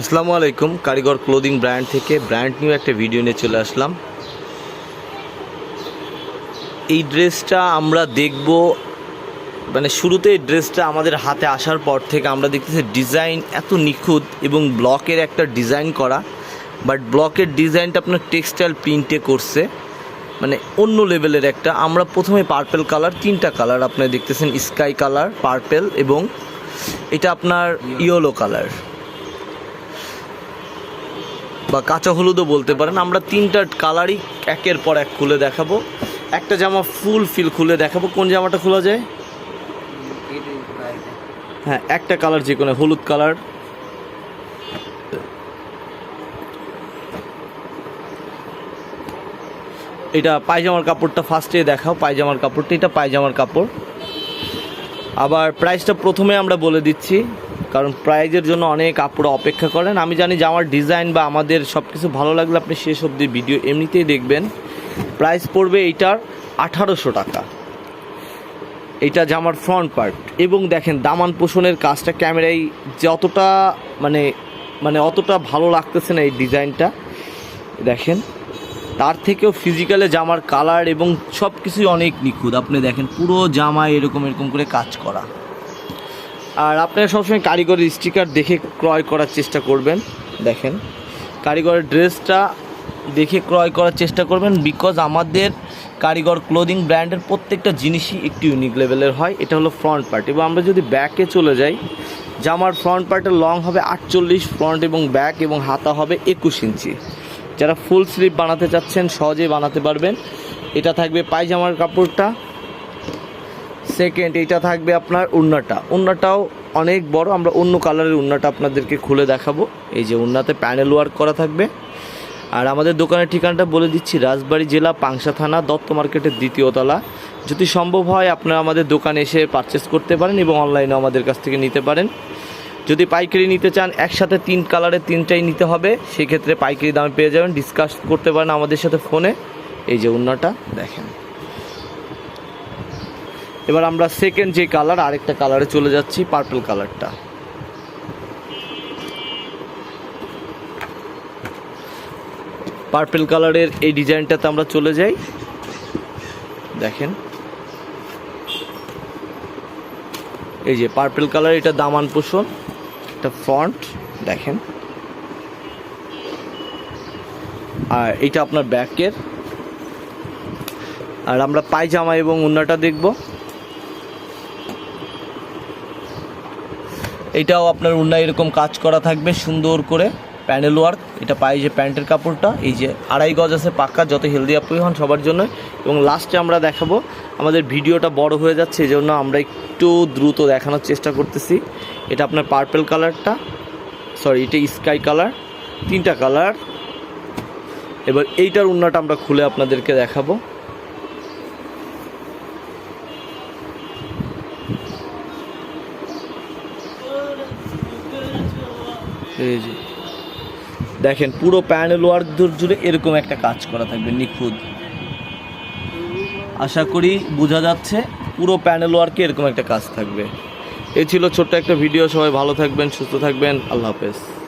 আসসালামু আলাইকুম, কারিগর ক্লোদিং ব্র্যান্ড থেকে ব্র্যান্ড নিউ একটা ভিডিও নিয়ে চলে আসলাম। এই ড্রেসটা আমরা দেখব মানে শুরুতে এই ড্রেসটা আমাদের হাতে আসার পর থেকে আমরা দেখতেছি ডিজাইন এত নিখুঁত এবং ব্লকের একটা ডিজাইন করা, বাট ব্লকের ডিজাইনটা আপনার টেক্সটাইল প্রিন্টে করছে মানে অন্য লেভেলের একটা। আমরা প্রথমে পার্পেল কালার, তিনটা কালার আপনি দেখতেছেন, স্কাই কালার, পার্পেল এবং এটা আপনার ইয়েলো কালার। বা কাঁচা হলুদও বলতে পারেন। আমরা তিনটা কালারই একের পর এক খুলে দেখাবো। একটা জামা ফুল ফিল খুলে দেখাবো। কোন জামাটা খোলা যায়? হ্যাঁ একটা কালার যে কোনো, হলুদ কালার এটা পায়জামার কাপড়টা ফার্স্টে দেখাও, পায়জামার কাপড়টা। এটা পায়জামার কাপড়। আবার প্রাইসটা প্রথমে আমরা বলে দিচ্ছি। কারণ প্রাইজের জন্য অনেক আপুরা অপেক্ষা করেন। আমি জানি যে আমার ডিজাইন বা আমাদের সব কিছু ভালো লাগলে আপনি শেষ অবধি ভিডিও এমনিতেই দেখবেন। প্রাইস পড়বে এইটার আঠারোশো টাকা। এইটা জামার ফ্রন্ট পার্ট এবং দেখেন দামান পোষণের কাজটা ক্যামেরায় যতটা মানে মানে অতটা ভালো লাগতেছে না এই ডিজাইনটা। দেখেন, তার থেকেও ফিজিক্যালে জামার কালার এবং সব কিছুই অনেক নিখুঁত। আপনি দেখেন পুরো জামা এরকম এরকম করে কাজ করা। আর আপনারা সবসময় কারিগরের স্টিকার দেখে ক্রয় করার চেষ্টা করবেন, দেখেন। কারিগরের ড্রেসটা দেখে ক্রয় করার চেষ্টা করবেন বিকজ আমাদের কারিগর ক্লোদিং ব্র্যান্ডের প্রত্যেকটা জিনিসই একটু ইউনিক লেভেলের হয়। এটা হলো ফ্রন্ট পার্ট এবং আমরা যদি ব্যাকে চলে যাই, জামার ফ্রন্ট পার্টের লং হবে আটচল্লিশ ফ্রন্ট এবং ব্যাক এবং হাতা হবে একুশ ইঞ্চি। যারা ফুল স্লিভ বানাতে চাচ্ছেন সহজেই বানাতে পারবেন। এটা থাকবে পায়জামার কাপড়টা সেকেন্ড এটা থাকবে আপনার উন্নাটা। উন্নাটাও অনেক বড়, আমরা অন্য কালারের উন্নাটা আপনাদেরকে খুলে দেখাবো। এই যে উন্নাতে প্যানেল ওয়ার্ক করা থাকবে। আর আমাদের দোকানের ঠিকানাটা বলে দিচ্ছি, রাজবাড়ী জেলা, পাংশা থানা, দত্ত মার্কেটের দ্বিতীয় তলা। যদি সম্ভব হয়, আপনারা আমাদের দোকানে এসে পারচেস করতে পারেন এবং অনলাইনে আমাদের কাছ থেকে নিতে পারেন। যদি পাইকারি নিতে চান, একসাথে তিন কালারের তিনটাই নিতে হবে। সেক্ষেত্রে পাইকারি দামে পেয়ে যাবেন। ডিসকাস করতে পারেন আমাদের সাথে ফোনে এই যে উন্নাটা, দেখেন। এবার আমরা সেকেন্ড যে কালার আরেকটা কালারে চলে যাচ্ছি পার্পল কালারটা পার্পল কালারের এই ডিজাইনটাতে আমরা চলে যাই। দেখেন। এই যে পার্পল কালার এটা দামান পোষণ, এটা ফ্রন্ট দেখেন। আর এটা আপনার ব্যাকের আর আমরা পায়জামা এবং উন্নাটা দেখব। এটাও আপনার উন্না এরকম কাজ করা থাকবে সুন্দর করে প্যানেল ওয়ার্ক। এটা পাই যে প্যান্টের কাপড়টা, এই যে আড়াই গজ আছে পাক্কা যত হেলদি আপুই হন সবার জন্য। এবং লাস্টে আমরা দেখাবো, আমাদের ভিডিওটা বড় হয়ে যাচ্ছে, এই জন্য আমরা একটু দ্রুত দেখানোর চেষ্টা করতেছি। এটা আপনার পার্পেল কালারটা সরি এটা স্কাই কালার তিনটা কালার এবার এইটার উন্নাটা আমরা খুলে আপনাদেরকে দেখাবো। এই যে। দেখেন, পুরো প্যানেল ওয়ার্ক জুড়ে এরকম একটা কাজ করা থাকবে নিখুঁত। আশা করি বোঝা যাচ্ছে, পুরো প্যানেল ওয়ার্কে এরকম একটা কাজ থাকবে। এ ছিল ছোট্ট একটা ভিডিও। সবাই ভালো থাকবেন, সুস্থ থাকবেন। আল্লাহ হাফেজ।